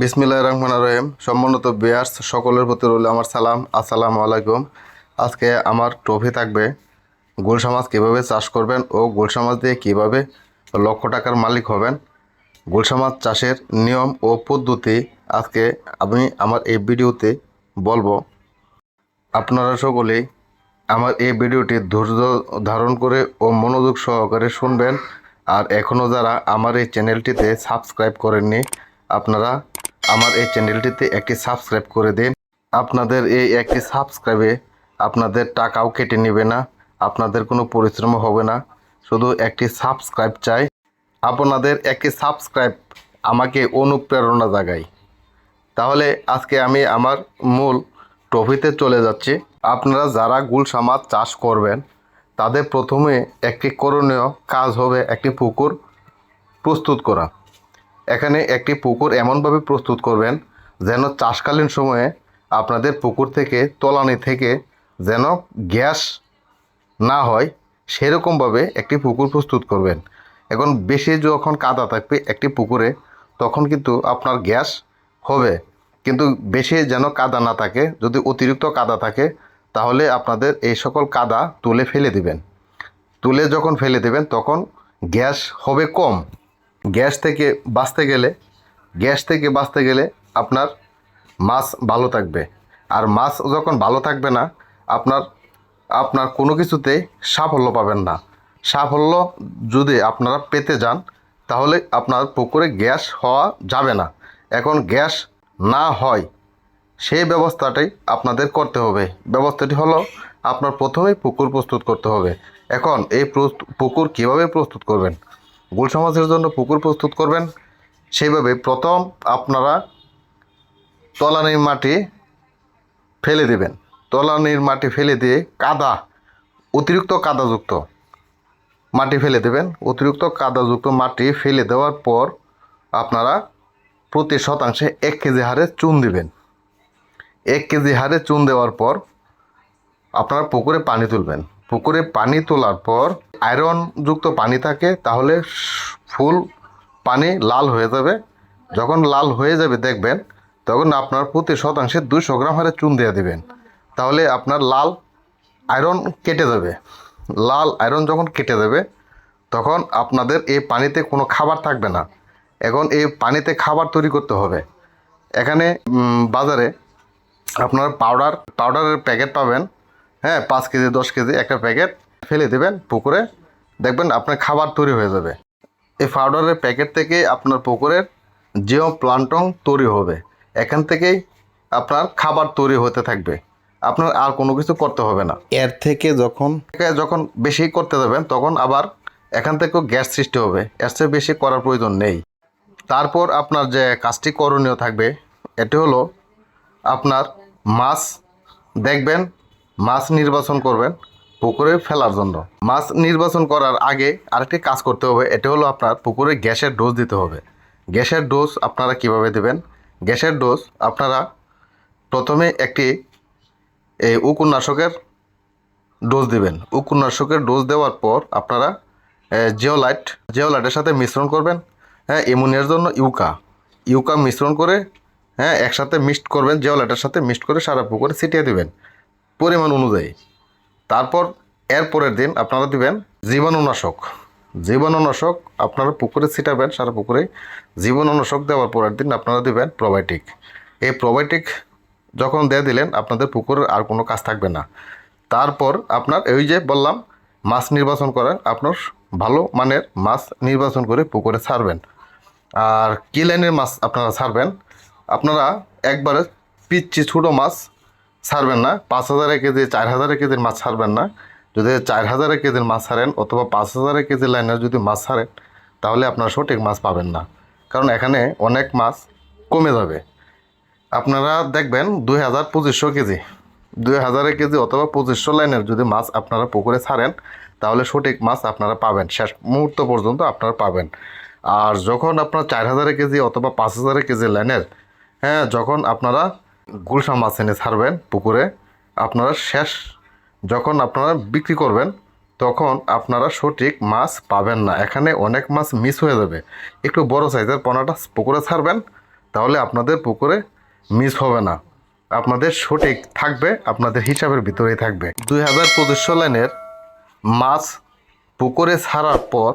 বিসমিল্লাহ রহমান রহিম। সম্মানিত বিয়ার্স সকলের প্রতি রইল আমার সালাম। আসসালামু আলাইকুম। আজকে আমার ট্রফি থাকবে গুলশা মাছ কীভাবে চাষ করবেন ও গুলশা মাছ দিয়ে কীভাবে লক্ষ টাকার মালিক হবেন। গুলশা মাছ চাষের নিয়ম ও পদ্ধতি আজকে আমি আমার এই ভিডিওতে বলব। আপনারা সকলেই আমার এই ভিডিওটি ধৈর্য ধারণ করে ও মনোযোগ সহকারে শুনবেন। আর এখনও যারা আমার এই চ্যানেলটিতে সাবস্ক্রাইব করেননি আপনারা আমার এই চ্যানেলটিতে একটি সাবস্ক্রাইব করে দিন। আপনাদের এই একটি সাবস্ক্রাইবে আপনাদের টাকাও কেটে নেবে না, আপনাদের কোনো পরিশ্রম হবে না। শুধু একটি সাবস্ক্রাইব চাই। আপনাদের একটি সাবস্ক্রাইব আমাকে অনুপ্রেরণা জাগায়। তাহলে আজকে আমি আমার মূল টপিতে চলে যাচ্ছি। আপনারা যারা গুলশা মাছ চাষ করবেন, তাদের প্রথমে একটি করণীয় কাজ হবে একটি পুকুর প্রস্তুত করা। এখানে একটি পুকুর এমনভাবে প্রস্তুত করবেন যেন চাষকালীন সময়ে আপনাদের পুকুর থেকে, তলানি থেকে যেন গ্যাস না হয়, সেরকমভাবে একটি পুকুর প্রস্তুত করবেন। এখন বেশি যখন কাদা থাকবে একটি পুকুরে, তখন কিন্তু আপনার গ্যাস হবে। কিন্তু বেশি যেন কাদা না থাকে, যদি অতিরিক্ত কাদা থাকে, তাহলে আপনাদের এই সকল কাদা তুলে ফেলে দিবেন। তুলে যখন ফেলে দেবেন, তখন গ্যাস হবে কম। গ্যাস থেকে বাঁচতে গেলে, গ্যাস থেকে বাঁচতে গেলে আপনার মাছ ভালো থাকবে। আর মাছ যখন ভালো থাকবে না, আপনার আপনার কোনো কিছুতে সাফল্য পাবেন না। সাফল্য যদি আপনারা পেতে যান, তাহলে আপনার পুকুরে গ্যাস হওয়া যাবে না। এখন গ্যাস না হয়, সেই ব্যবস্থাটাই আপনাদের করতে হবে। ব্যবস্থাটি হলো আপনার প্রথমেই পুকুর প্রস্তুত করতে হবে। এখন এই পুকুর কীভাবে প্রস্তুত করবেন? গুল সমাজের জন্য পুকুর প্রস্তুত করবেন। সেইভাবে প্রথম আপনারা তলানির মাটি ফেলে দেবেন। তলানির মাটি ফেলে দিয়ে কাদা, অতিরিক্ত কাদাযুক্ত মাটি ফেলে দেবেন। অতিরিক্ত কাদাযুক্ত মাটি ফেলে দেওয়ার পর আপনারা প্রতি শতাংশে এক কেজি হারে চুন দিবেন। এক কেজি হারে চুন দেওয়ার পর আপনারা পুকুরে পানি তুলবেন। পুকুরে পানি তোলার পর আয়রনযুক্ত পানি থাকে, তাহলে ফুল পানি লাল হয়ে যাবে। যখন লাল হয়ে যাবে দেখবেন, তখন আপনার প্রতি শতাংশে দুশো গ্রাম হারে চুন দিয়ে দেবেন। তাহলে আপনার লাল আয়রন কেটে যাবে। লাল আয়রন যখন কেটে যাবে, তখন আপনাদের এই পানিতে কোনো খাবার থাকবে না। এখন এই পানিতে খাবার তৈরি করতে হবে। এখানে বাজারে আপনার পাউডার পাউডারের প্যাকেট পাবেন। হ্যাঁ পাঁচ কেজি, দশ কেজি একটা প্যাকেট ফেলে দেবেন পুকুরে, দেখবেন আপনার খাবার তৈরি হয়ে যাবে। এই পাউডারের প্যাকেট থেকে আপনার পুকুরের জিও প্লান্টং তৈরি হবে। এখান থেকেই আপনার খাবার তৈরি হতে থাকবে। আপনার আর কোনো কিছু করতে হবে না। এর থেকে যখন যখন বেশি করতে যাবেন, তখন আবার এখান থেকেও গ্যাস সৃষ্টি হবে। এর চেয়ে বেশি করার প্রয়োজন নেই। তারপর আপনার যে কাজটি করণীয় থাকবে, এটি হলো আপনার মাছ দেখবেন, মাছ নির্বাচন করবেন। পুকুরে ফেলার জন্য। মাছ নির্বাচন করার আগে আরেকটি কাজ করতে হবে, এটা হলো আপনার পুকুরে গ্যাসের ডোজ দিতে হবে। গ্যাসের ডোজ আপনারা কীভাবে দেবেন? গ্যাসের ডোজ আপনারা প্রথমে একটি, এই উকুনাশকের ডোজ দিবেন। উকুনাশকের ডোজ দেওয়ার পর আপনারা জিওলাইট, জিওলাইটের সাথে মিশ্রণ করবেন হ্যাঁ এমোনিয়ার জন্য ইউকা। ইউকা মিশ্রণ করে হ্যাঁ একসাথে মিক্সড করবেন, জিওলাইটের সাথে মিক্সড করে সারা পুকুরে ছিটিয়ে দেবেন। পরিমাণ অনুযায়ী। তারপর এর পরের দিন আপনারা দিবেন জীবাণুনাশক। জীবাণুনাশক আপনারা পুকুরে ছিটাবেন, সারা পুকুরে জীবাণুনাশক দেওয়ার পরের দিন আপনারা দিবেন প্রোবায়োটিক এই প্রোবায়োটিক যখন দিয়ে দিলেন, আপনাদের পুকুরের আর কোনো কাজ থাকবে না। তারপর আপনার ওই যে বললাম, মাছ নির্বাচন করেন, আপনার ভালো মানের মাছ নির্বাচন করে পুকুরে ছাড়বেন। আর কি লাইনের মাছ আপনারা ছাড়বেন, আপনারা একবারে পিচ্ছি ছোটো মাছ ছাড়বেন না। পাঁচ হাজারের কেজি, চার হাজারের কেজির মাছ ছাড়বেন না। যদি চার হাজারের কেজির মাছ ছাড়েন অথবা পাঁচ হাজারের কেজি লাইনের যদি মাছ ছাড়েন, তাহলে আপনারা সঠিক মাছ পাবেন না। কারণ এখানে অনেক মাছ কমে যাবে। আপনারা দেখবেন দুই হাজার পঁচিশশো কেজি, দুই হাজারের কেজি অথবা পঁচিশশো লাইনের যদি মাছ আপনারা পুকুরে ছাড়েন, তাহলে সঠিক মাছ আপনারা পাবেন। শেষ মুহূর্ত পর্যন্ত আপনারা পাবেন। আর যখন আপনার চার হাজারের কেজি অথবা পাঁচ হাজারের কেজি লাইনের হ্যাঁ যখন আপনারা গুলশা মাছ এনে ছাড়বেন পুকুরে, আপনারা শেষ, যখন আপনারা বিক্রি করবেন, তখন আপনারা সঠিক মাছ পাবেন না। এখানে অনেক মাছ মিস হয়ে যাবে। একটু বড় সাইজের পোনাটা পুকুরে ছাড়বেন, তাহলে আপনাদের পুকুরে মিস হবে না। আপনাদের সঠিক থাকবে, আপনাদের হিসাবের ভিতরেই থাকবে। দুই হাজার পঁচিশশো লাইনের মাছ পুকুরে ছাড়ার পর,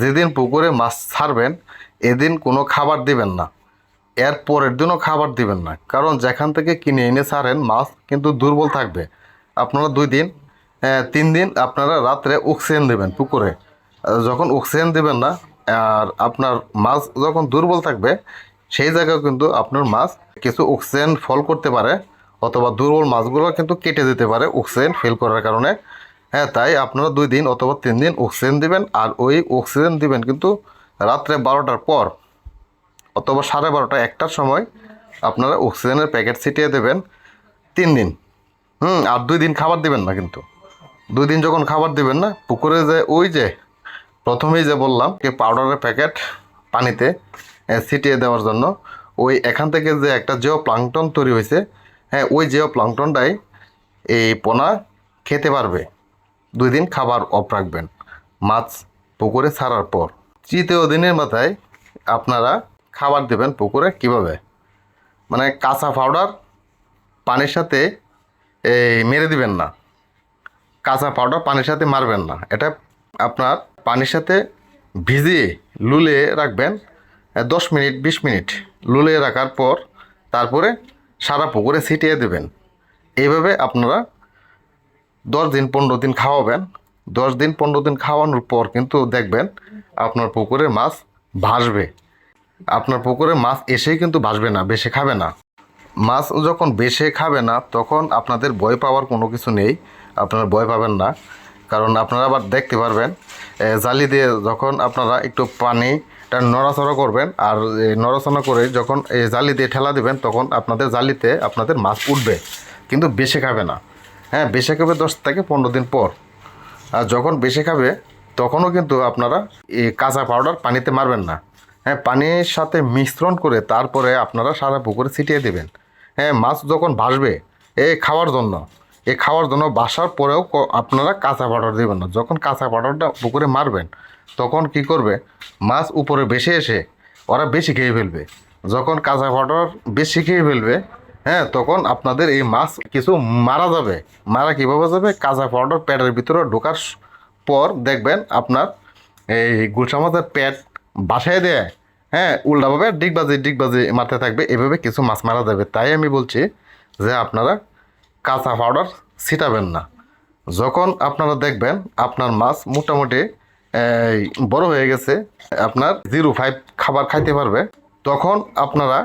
যেদিন পুকুরে মাছ ছাড়বেন, এদিন কোনো খাবার দিবেন না। এর পরের দিনও খাবার দিবেন না। কারণ যেখান থেকে কিনে এনে ছাড়েন, মাছ কিন্তু দুর্বল থাকবে। আপনারা দুই দিন তিন দিন আপনারা রাত্রে অক্সিজেন দেবেন পুকুরে। যখন অক্সিজেন দেবেন না, আর আপনার মাছ যখন দুর্বল থাকবে, সেই জায়গায় কিন্তু আপনার মাছ কিছু অক্সিজেন ফল করতে পারে, অথবা দুর্বল মাছগুলো কিন্তু কেটে দিতে পারে অক্সিজেন ফেল করার কারণে। হ্যাঁ তাই আপনারা দুই দিন অথবা তিন দিন অক্সিজেন দিবেন, আর ওই অক্সিজেন দিবেন কিন্তু রাত্রে বারোটার পর। অথবা সাড়ে বারোটা, একটার সময় আপনারা অক্সিজেনের প্যাকেট ছিটিয়ে দেবেন তিন দিন। হুম, আর দুই দিন খাবার দিবেন না কিন্তু। দুই দিন যখন খাবার দিবেন না, পুকুরে যে ওই যে, প্রথমেই যে বললাম যে পাউডারের প্যাকেট পানিতে ছিটিয়ে দেওয়ার জন্য, ওই এখান থেকে যে একটা জিও প্লাংটন তৈরি হয়েছে হ্যাঁ ওই জিও প্লাংটনটাই এই পোনা খেতে পারবে। দুই দিন খাবার অফ রাখবেন। মাছ পুকুরে ছাড়ার পর। তৃতীয় দিনের মাথায় আপনারা খাবার দেবেন পুকুরে কীভাবে? মানে কাঁচা পাউডার পানির সাথে এই মেরে দিবেন না। কাঁচা পাউডার পানির সাথে মারবেন না। এটা আপনার পানির সাথে ভিজিয়ে লুলিয়ে রাখবেন দশ মিনিট, বিশ মিনিট লুলিয়ে রাখার পর তারপরে সারা পুকুরে ছিটিয়ে দেবেন। এইভাবে আপনারা দশ দিন, পনেরো দিন খাওয়াবেন। দশ দিন, পনেরো দিন খাওয়ানোর পর কিন্তু দেখবেন আপনার পুকুরে মাছ ভাসবে। আপনার পুকুরে মাছ এসেই কিন্তু ভাসবে না, বেশি খাবে না। মাছ যখন বেশি খাবে না, তখন আপনাদের ভয় পাওয়ার কোনো কিছু নেই, আপনারা ভয় পাবেন না। কারণ আপনারা আবার দেখতে পারবেন জালি দিয়ে যখন আপনারা একটু পানিটা নড়াচড়া করবেন, আর নড়াচড়া করে যখন এই জালি দিয়ে ঠেলা দেবেন, তখন আপনাদের জালিতে আপনাদের মাছ উঠবে, কিন্তু বেশি খাবে না। হ্যাঁ বেশি খাবে দশ থেকে পনেরো দিন পর। আর যখন বেশি খাবে, তখনও কিন্তু আপনারা এই কাঁচা পাউডার পানিতে মারবেন না। হ্যাঁ পানির সাথে মিশ্রণ করে তারপরে আপনারা সারা পুকুরে ছিটিয়ে দেবেন। হ্যাঁ মাছ যখন ভাসবে, এ খাওয়ার জন্য, এ খাওয়ার জন্য বাসার পরেও আপনারা কাঁচা পাউডার দেবেন না। যখন কাঁচা পাউডারটা পুকুরে মারবেন, তখন কি করবে? মাছ উপরে বেশি এসে ওরা বেশি খেয়ে ফেলবে। যখন কাঁচা পাউডার বেশি খেয়ে ফেলবে হ্যাঁ তখন আপনাদের এই মাছ কিছু মারা যাবে। মারা কীভাবে যাবে? কাঁচা পাউডার প্যাডের ভিতরে ঢোকার পর দেখবেন আপনার এই গুলশা মাছের প্যাট বাসায় দেয় হ্যাঁ উল্টাভাবে ডিগবাজি ডিগবাজি মারতে থাকবে, এভাবে কিছু মাছ মারা যাবে। তাই আমি বলছি যে আপনারা কাঁচা পাউডার ছিটাবেন না। যখন আপনারা দেখবেন আপনার মাছ মোটামুটি বড় হয়ে গেছে, আপনার জিরো ফাইভ খাবার খাইতে পারবে, তখন আপনারা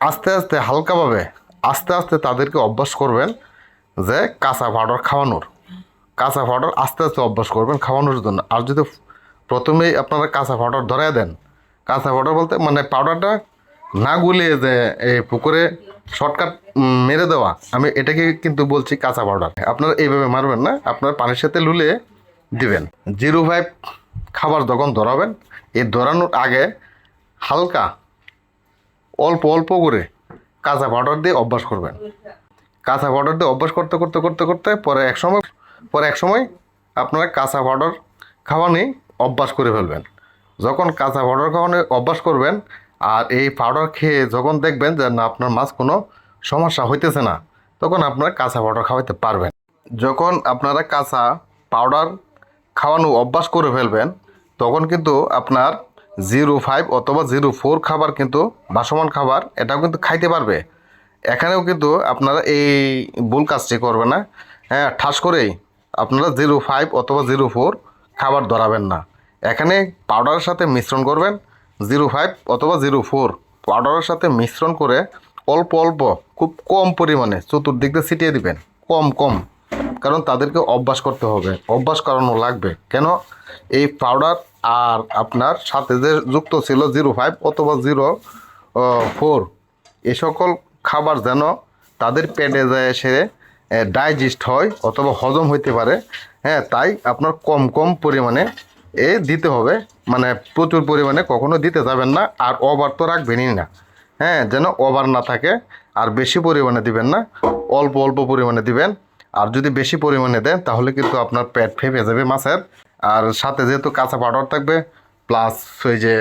আস্তে আস্তে, হালকাভাবে, আস্তে আস্তে তাদেরকে অভ্যাস করবেন যে কাঁচা পাউডার খাওয়ানোর। কাঁচা পাউডার আস্তে আস্তে অভ্যাস করবেন খাওয়ানোর জন্য। আর যদি প্রথমেই আপনারা কাঁচা পাউডার ধরাই দেন। কাঁচা পাউডার বলতে মানে পাউডারটা না গুলিয়ে যে এই পুকুরে শর্টকাট মেরে দেওয়া, আমি এটাকে কিন্তু বলছি কাঁচা পাউডার। আপনারা এইভাবে মারবেন না, আপনার পানির সাথে লুলিয়ে দিবেন। জিরো ফাইভ খাবার যখন ধরাবেন, এই ধরানোর আগে হালকা অল্প অল্প করে কাঁচা পাউডার দিয়ে অভ্যাস করবেন। কাঁচা পাউডার দিয়ে অভ্যাস করতে করতে করতে করতে পরে এক সময়, পরে এক সময় আপনারা কাঁচা পাউডার খাওয়ানি অভ্যাস করে ফেলবেন। যখন কাঁচা পাউডার খাওয়ানো অভ্যাস করবেন আর এই পাউডার খেয়ে যখন দেখবেন যে, না, আপনার মাছ কোনো সমস্যা হইতেছে না, তখন আপনারা কাঁচা পাউডার খাওয়াইতে পারবেন। যখন আপনারা কাঁচা পাউডার খাওয়ানো অভ্যাস করে ফেলবেন, তখন কিন্তু আপনার জিরো ফাইভ অথবা জিরো ফোর খাবার কিন্তু বাসমান খাবার, এটাও কিন্তু খাইতে পারবে। এখানেও কিন্তু আপনারা এই ভুল কাজটি করবে না। হ্যাঁ ঠাস করেই আপনারা জিরো ফাইভ অথবা জিরো ফোর খাবার ধরাবেন না। এখানে পাউডারের সাথে মিশ্রণ করবেন জিরো ফাইভ অথবা জিরো ফোর পাউডারের সাথে মিশ্রণ করে অল্প অল্প, খুব কম পরিমাণে চতুর্দিক দিয়ে ছিটিয়ে দিবেন। কম কম। কারণ তাদেরকে অভ্যাস করতে হবে। অভ্যাস করানো লাগবে। কেন? এই পাউডার আর আপনার সাথে যে যুক্ত ছিল জিরো ফাইভ অথবা জিরো ফোর এ সকল খাবার যেন তাদের পেটে যায় এসে ডাইজেস্ট হয় অথবা হজম হইতে পারে। হ্যাঁ তাই আপনার কম কম পরিমাণে এ দিতে হবে। মানে প্রচুর পরিমাণে কখনো দিতে যাবেন না আর ওভার তো রাখবেনই না। হ্যাঁ যেন ওভার না থাকে আর বেশি পরিমাণে দিবেন না। অল্প অল্প পরিমাণে দিবেন। আর যদি বেশি পরিমাণে দেন, তাহলে কিন্তু আপনার পেট ফেপে যাবে মাছের। আর সাথে যেহেতু কাঁচা পাউডার থাকবে প্লাস ওই যে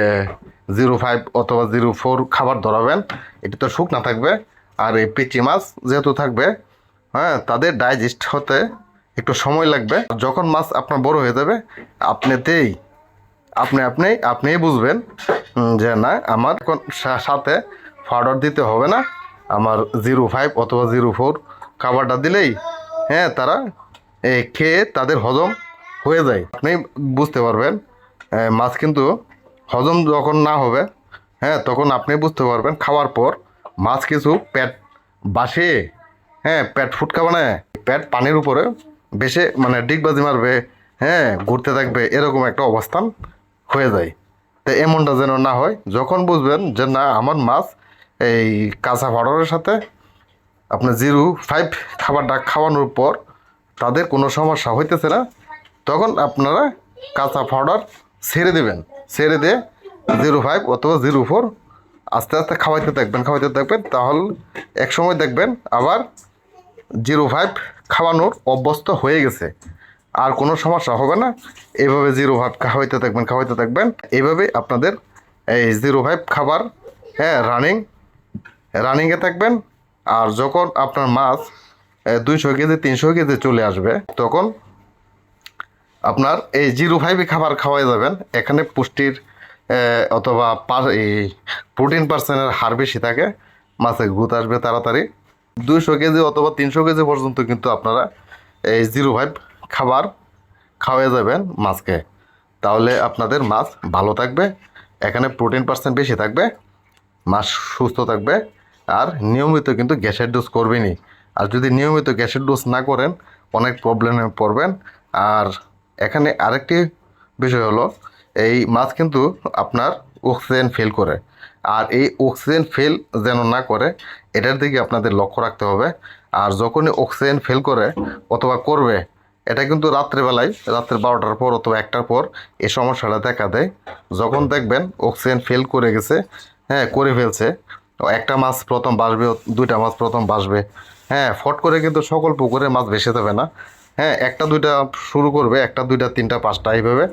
জিরো ফাইভ অথবা জিরো ফোর খাবার ধরাবেন, এটি তো শুকনা থাকবে। আর এই পিচি মাছ যেহেতু থাকবে হ্যাঁ তাদের ডাইজেস্ট হতে একটু সময় লাগবে। যখন মাছ আপনার বড় হয়ে যাবে আপনিতেই আপনি আপনি, আপনিই বুঝবেন যে না, আমার সাথে ফাউডার দিতে হবে না। আমার জিরো ফাইভ অথবা জিরো ফোর খাবারটা দিলেই হ্যাঁ তারা খেয়ে তাদের হজম হয়ে যায়। আপনি বুঝতে পারবেন মাছ কিন্তু হজম যখন না হবে হ্যাঁ তখন আপনি বুঝতে পারবেন, খাওয়ার পর মাছ কিছু পেট বাসে হ্যাঁ পেট ফুটকা মানে পেট পানির উপরে বেশি মানে ডিগবাজি মারবে হ্যাঁ ঘুরতে থাকবে, এরকম একটা অবস্থান হয়ে যায়। তো এমনটা যেন না হয়, যখন বুঝবেন যে না, আমার মাছ এই কাঁচা পাউডারের সাথে আপনার জিরো ফাইভ খাবারটা খাওয়ানোর পর তাদের কোনো সমস্যা হইতেছে না, তখন আপনারা কাঁচা পাউডার ছেড়ে দেবেন। ছেড়ে দিয়ে জিরো ফাইভ অথবা জিরো ফোর আস্তে আস্তে খাওয়াইতে থাকবেন খাওয়াইতে থাকবেন, তাহলে এক সময় দেখবেন আবার জিরো ফাইভ খাওয়ানোর অভ্যস্ত হয়ে গেছে। আর কোনো সমস্যা হবে না। এভাবে জিরো ফাইভ খাওয়াইতে থাকবেন খাওয়াইতে থাকবেন। এইভাবে আপনাদের এই জিরো ফাইভ খাবার হ্যাঁ রানিং রানিংয়ে থাকবেন। আর যখন আপনার মাছ দুইশো কেজি, তিনশো কেজি চলে আসবে, তখন আপনার এই জিরো ফাইভে খাবার খাওয়াই যাবেন। এখানে পুষ্টির অথবা এই প্রোটিন পার্সেন্টের হার বেশি থাকে। মাছে গ্রোথ আসবে তাড়াতাড়ি। দুইশো কেজি অথবা তিনশো কেজি পর্যন্ত কিন্তু আপনারা এই জিরো ফাইভ খাবার খাওয়াই যাবেন মাছকে। তাহলে আপনাদের মাছ ভালো থাকবে, এখানে প্রোটিন পার্সেন্ট বেশি থাকবে, মাছ সুস্থ থাকবে, আর নিয়মিত কিন্তু গ্যাসের ডোজ করবেনই। আর যদি নিয়মিত গ্যাসের ডোজ না করেন, অনেক প্রবলেমে পড়বেন। আর এখানে আরেকটি বিষয় হলো, এই মাছ কিন্তু আপনার অক্সিজেন ফেল করে। আর এই অক্সিজেন ফেল যেন না করে, এটার দিকে আপনাদের লক্ষ্য রাখতে হবে। আর যখনই অক্সিজেন ফেল করে অথবা করবে, এটা কিন্তু রাত্রেবেলায় রাত্রের বারোটার পর অথবা একটার পর এই সমস্যাটা দেখা দেয়। যখন দেখবেন অক্সিজেন ফেল করে গেছে হ্যাঁ করে ফেলছে একটা মাছ প্রথম বাসবে, দুইটা মাছ প্রথম বাসবে। হ্যাঁ ফট করে কিন্তু সকল পুকুরে মাছ ভেসে দেবে না। হ্যাঁ একটা, দুইটা শুরু করবে, একটা, দুইটা, তিনটা, পাঁচটা এইভাবে।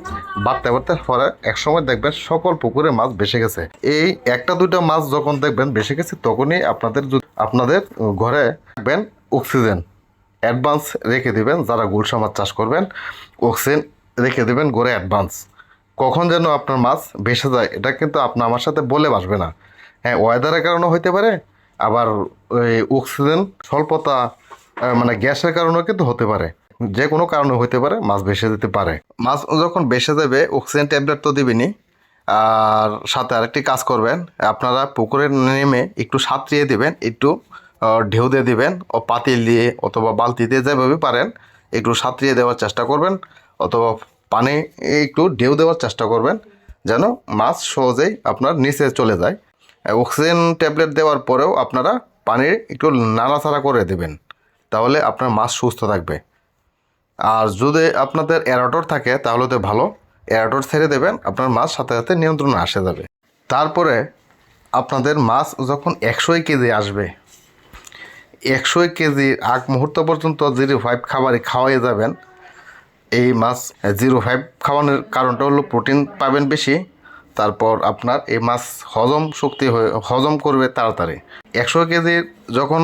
বাড়তে বাড়তে পরে এক সময় দেখবেন সকল পুকুরে মাছ ভেসে গেছে। এই একটা, দুইটা মাছ যখন দেখবেন বেসে গেছে, তখনই আপনাদের আপনাদের ঘরে দেখবেন অক্সিজেন অ্যাডভান্স রেখে দিবেন, যারা গুলশা মাছ চাষ করবেন অক্সিজেন রেখে দেবেন ঘরে অ্যাডভান্স কখন যেন আপনার মাছ ভেসে যায়, এটা কিন্তু আপনি আমার সাথে বলে বাসবে না। হ্যাঁ ওয়েদারের কারণে হইতে পারে, আবার ওই অক্সিজেন স্বল্পতা মানে গ্যাসের কারণেও কিন্তু হতে পারে। যে কোনো কারণে হইতে পারে, মাছ ভেসে যেতে পারে। মাছ যখন ভেসে যাবে অক্সিজেন ট্যাবলেট তো দিবেনি আর সাথে আরেকটি কাজ করবেন, আপনারা পুকুরে নেমে একটু সাঁতরিয়ে দেবেন, একটু ঢেউ দিয়ে দিবেন, ও পাতিল দিয়ে অথবা বালতি দিয়ে যেভাবে পারেন, একটু সাঁতরিয়ে দেওয়ার চেষ্টা করবেন, অথবা পানি একটু ঢেউ দেওয়ার চেষ্টা করবেন, যেন মাছ সহজেই আপনার নিচে চলে যায়। অক্সিজেন ট্যাবলেট দেওয়ার পরেও আপনারা পানি একটু নাড়াচাড়া করে দেবেন, তাহলে আপনার মাছ সুস্থ থাকবে। আর যদি আপনাদের এরাটর থাকে, তাহলে তো ভালো। এরাটর ছেড়ে দেবেন, আপনার মাছ সাথে সাথে নিয়ন্ত্রণে আসে যাবে। তারপরে আপনাদের মাছ যখন একশোই কেজি আসবে একশো কেজি আগ মুহূর্ত পর্যন্ত জিরো ফাইভ খাবারই খাওয়াই যাবেন। এই মাছ জিরো ফাইভ খাওয়ানোর কারণটা হলো প্রোটিন পাবেন বেশি, তারপর আপনার এই মাছ হজম শক্তি হয়ে, হজম করবে তাড়াতাড়ি। একশো কেজি যখন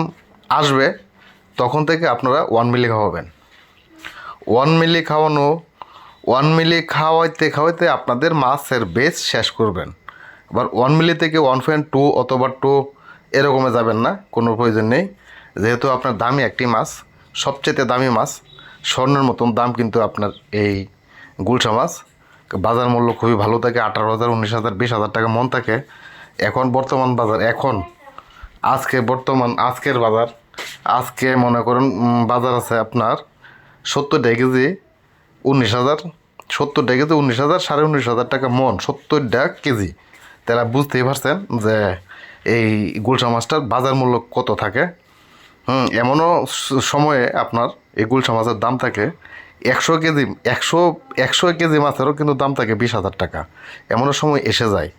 আসবে, তখন থেকে আপনারা ওয়ান মিলি খাওয়াবেন। ওয়ান মিলি খাওয়ানো, ওয়ান মিলি খাওয়াইতে খাওয়াইতে আপনাদের মাছের বেস শেষ করবেন। আবার ওয়ান মিলি থেকে ওয়ান পয়েন্ট টু অথবা টু এরকমে যাবেন না, কোনো প্রয়োজন নেই। যেহেতু আপনার দামি একটি মাছ সবচেয়ে দামি মাছ, স্বর্ণের মতন দাম কিন্তু আপনার এই গুলশা মাছ। বাজার মূল্য খুবই ভালো থাকে, আঠারো হাজার, উনিশ হাজার, বিশ হাজার টাকা মন থাকে। এখন বর্তমান বাজার, এখন, আজকে বর্তমান, আজকের বাজার, আজকে মনে করুন বাজার আছে আপনার সত্তর টাকা কেজি, উনিশ হাজার, সত্তর টাকা কেজি, উনিশ হাজার, সাড়ে উনিশ হাজার টাকা মন, সত্তর টাকা কেজি। তারা বুঝতেই পারছেন যে এই গুলশা মাছটার বাজার মূল্য কত থাকে? হুম, এমনও সময়ে আপনার এই গুলশা মাছের দাম থাকে একশো কেজি, একশো একশো কেজি মাছেরও কিন্তু দাম থাকে বিশ হাজার টাকা। এমনও সময় এসে যায়।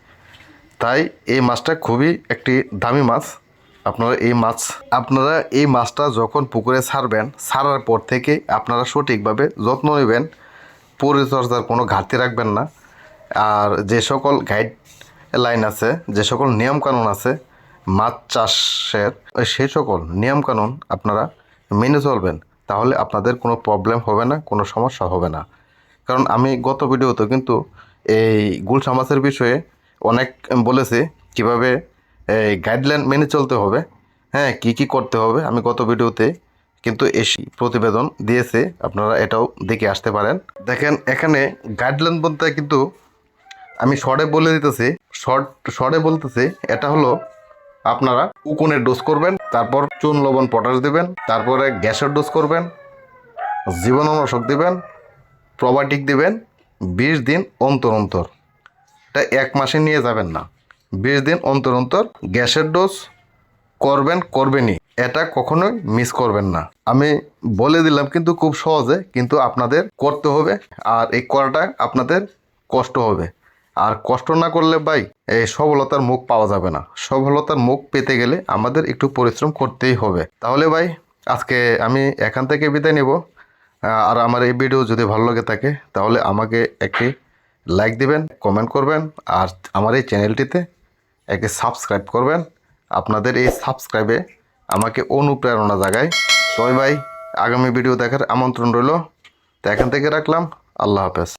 তাই এই মাছটা খুবই একটি দামি মাছ। আপনারা এই মাছ, আপনারা এই মাছটা যখন পুকুরে ছাড়বেন, ছাড়ার পর থেকে আপনারা সঠিকভাবে যত্ন নেবেন, পরিচর্যার কোনো ঘাটতি রাখবেন না। আর যে সকল গাইড লাইন আছে, যে সকল নিয়মকানুন আছে, মাছ চাষের সেই সকল নিয়মকানুন আপনারা মেনে চলবেন। তাহলে আপনাদের কোনো প্রবলেম হবে না, কোনো সমস্যা হবে না। কারণ আমি গত ভিডিওতে কিন্তু এই গুলশা মাছের বিষয়ে অনেক বলেছি, কীভাবে এই গাইডলাইন মেনে চলতে হবে। হ্যাঁ কি কি করতে হবে আমি গত ভিডিওতে কিন্তু এসি প্রতিবেদন দিয়েছে, আপনারা এটাও দেখে আসতে পারেন। দেখেন, এখানে গাইডলাইন বলতে কিন্তু আমি শর্টে বলে দিতেছি। শর্ট শর্টে বলতেছি, এটা হলো আপনারা উকুনের ডোজ করবেন, তারপর চুন লবণ পটাশ দিবেন, তারপরে গ্যাসের ডোজ করবেন, জীবাণুনাশক দিবেন প্রবাটিক দিবেন, বিশ দিন অন্তর অন্তর। এটা এক মাসে নিয়ে যাবেন না। বিশ দিন অন্তর অন্তর গ্যাসের ডোজ করবেন, করবেনই। এটা কখনোই মিস করবেন না। আমি বলে দিলাম কিন্তু খুব সহজে, কিন্তু আপনাদের করতে হবে আর এই করাটা আপনাদের কষ্ট হবে। আর কষ্ট না করলে ভাই এই সফলতার মুখ পাওয়া যাবে না। সফলতার মুখ পেতে গেলে আমাদের একটু পরিশ্রম করতেই হবে। তাহলে ভাই, আজকে আমি এখান থেকে বিদায় নেব। আর আমার এই ভিডিও যদি ভালো লাগে থাকে, তাহলে আমাকে একটি লাইক দিবেন কমেন্ট করবেন। আর আমার এই চ্যানেলটিতে একটি সাবস্ক্রাইব করবেন। আপনাদের এই সাবস্ক্রাইবে আমাকে অনুপ্রেরণা জাগায়। তবে ভাই, আগামী ভিডিও দেখার আমন্ত্রণ রইল। তো এখান থেকে রাখলাম। আল্লাহ হাফেজ।